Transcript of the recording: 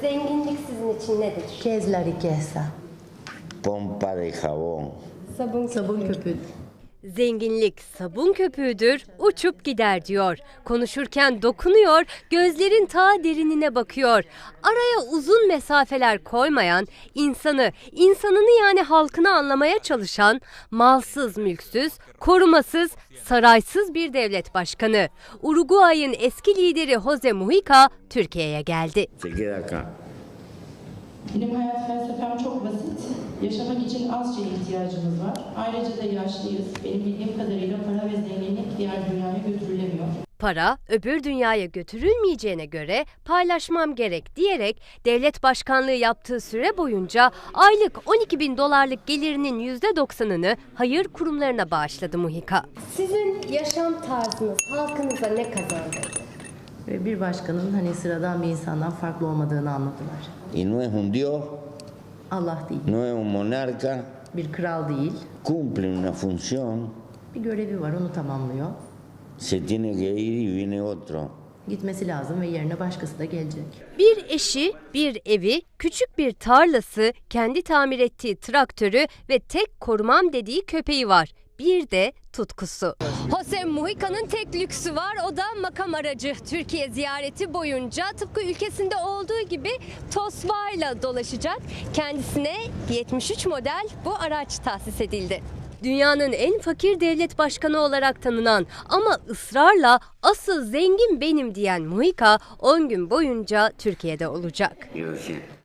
zenginlik sizin için nedir? ¿Qué es la riqueza? pompa de jabón. Sabun, Sabun köpüğü. Zenginlik sabun köpüğüdür, uçup gider diyor. Konuşurken dokunuyor, gözlerin ta derinine bakıyor. Araya uzun mesafeler koymayan, insanı, insanını yani halkını anlamaya çalışan, malsız mülksüz, korumasız, saraysız bir devlet başkanı. Uruguay'ın eski lideri Jose Mujica Türkiye'ye geldi. Benim hayat felsefem çok basit. Yaşamak için az şeye ihtiyacımız var. Ayrıca da yaşlıyız. Benim bildiğim kadarıyla para ve zenginlik diğer dünyaya götürülemiyor. Para öbür dünyaya götürülmeyeceğine göre paylaşmam gerek diyerek devlet başkanlığı yaptığı süre boyunca aylık 12 bin dolarlık gelirinin %90'ını hayır kurumlarına bağışladı Muhika. Sizin yaşam tarzınız halkınıza ne kazandırdı? Ve bir başkanın hani sıradan bir insandan farklı olmadığını anladılar. Y no es un dios, Allah değil, no es un monarca, bir kral değil, cumple una función, bir görevi var onu tamamlıyor. se tiene que ir y viene otro. Gitmesi lazım ve yerine başkası da gelecek. Bir eşi, bir evi, küçük bir tarlası, kendi tamir ettiği traktörü ve tek korumam dediği köpeği var. Bir de tutkusu. Jose Mujica'nın tek lüksü var o da makam aracı. Türkiye ziyareti boyunca tıpkı ülkesinde olduğu gibi Tosba'yla dolaşacak. Kendisine 73 model bu araç tahsis edildi. Dünyanın en fakir devlet başkanı olarak tanınan ama ısrarla asıl zengin benim diyen Mujica 10 gün boyunca Türkiye'de olacak. Decía,